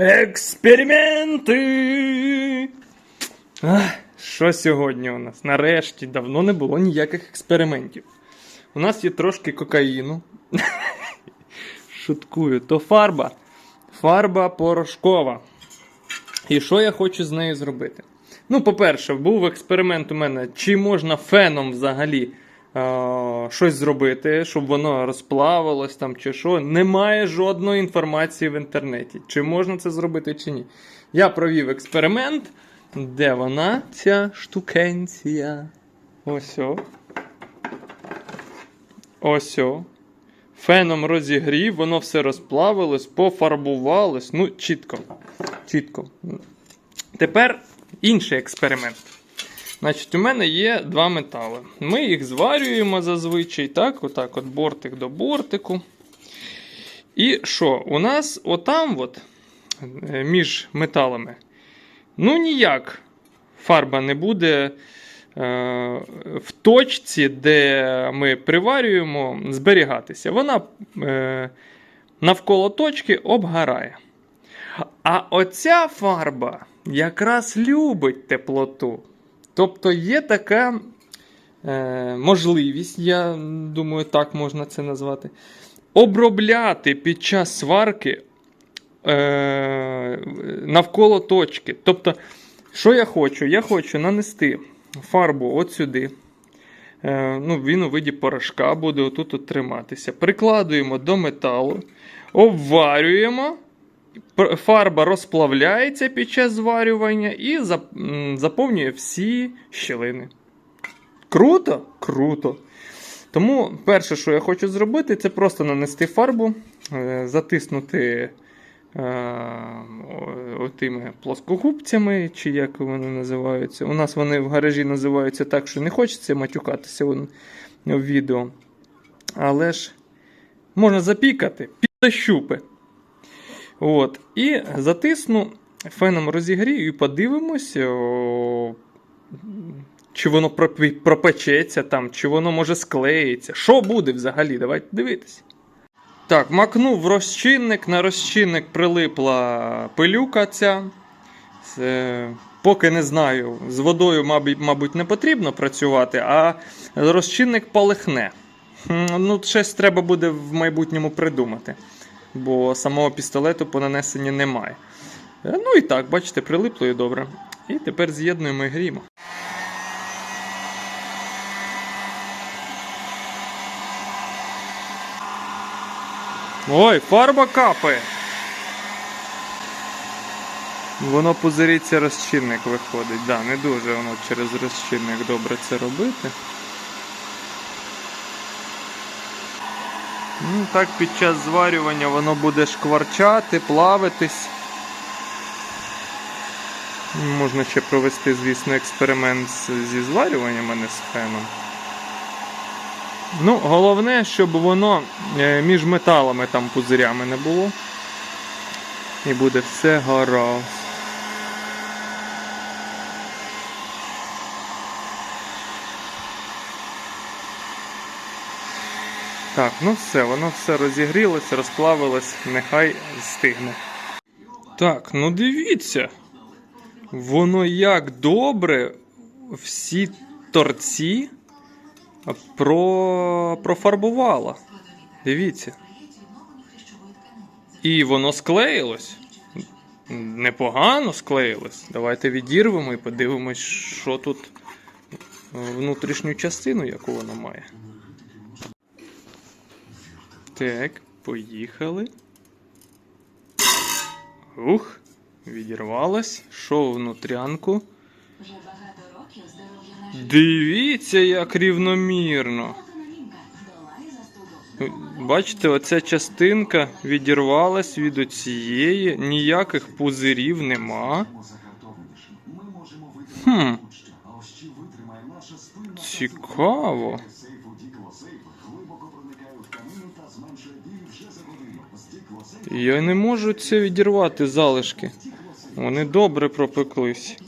Експерименти! Ах, що сьогодні у нас? Нарешті давно не було ніяких експериментів. У нас є трошки кокаїну. Шуткую, то фарба. Фарба порошкова. І що я хочу з нею зробити? Ну, по-перше, був експеримент у мене, чи можна феном взагалі щось зробити, щоб воно розплавилось там чи що. Немає жодної інформації в інтернеті, чи можна це зробити, чи ні. Я провів експеримент. Де вона, ця штукенція? Ось. о. Ось. Феном розігрів, воно все розплавилось, пофарбувалось. Ну, чітко. Чітко. Тепер інший експеримент. Значить, у мене є два метали. Ми їх зварюємо зазвичай, так, отак, от бортик до бортику. І що? У нас отам, от, е, між металами, ну ніяк фарба не буде е, в точці, де ми приварюємо, зберігатися. Вона е, навколо точки обгорає. А оця фарба якраз любить теплоту. Тобто є така е, можливість, я думаю, так можна це назвати, обробляти під час сварки е, навколо точки. Тобто, що я хочу? Я хочу нанести фарбу от сюди. Е, ну, Він у виді порошка буде отут от триматися. Прикладуємо до металу, обварюємо. Фарба розплавляється під час зварювання і заповнює всі щілини. Круто? Круто. Тому перше, що я хочу зробити, це просто нанести фарбу, е, затиснути е, отими плоскогубцями, чи як вони називаються. У нас вони в гаражі називаються так, що не хочеться матюкатися в відео. Але ж можна запікати під щупи. От. І затисну, феном розігрію і подивимось, о, чи воно пропечеться там, чи воно може склеїться. Що буде взагалі? Давайте дивитись. Так, макнув в розчинник, на розчинник прилипла пилюка ця. Це, поки не знаю, з водою, мабуть, не потрібно працювати, а розчинник полихне. Ну, щось треба буде в майбутньому придумати бо самого пістолету по нанесенні немає. Е, Ну і так, бачите, прилипло і добре. І тепер з'єднуємо і гріємо. Ой, фарба капає. Воно пузириться розчинник виходить. Да, не дуже воно через розчинник добре це робити. Ну, так під час зварювання воно буде шкварчати, плавитись. Можна ще провести, звісно, експеримент зі зварюванням, а не з феном. Ну, головне, щоб воно е, між металами там пузирями не було. І буде все гаразд. Так, ну все, воно все розігрілося, розплавилось, нехай стигне. Так, ну дивіться. Воно як добре всі торці про... профарбувало. Дивіться. І воно склеїлось. Непогано склеїлось. Давайте відірвемо і подивимось, що тут внутрішню частину, яку воно має. Так, поїхали. Ух, відірвалось. Що внутрянку? Дивіться, як рівномірно. застуду. Бачите, оця частинка відірвалась від оцієї, ніяких пузирів нема. Хм, будь-що, Я не можу це відірвати залишки. Вони добре пропеклись.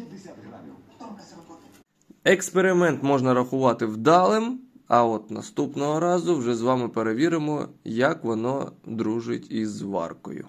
Експеримент можна рахувати вдалим, а от наступного разу вже з вами перевіримо, як воно дружить із зваркою.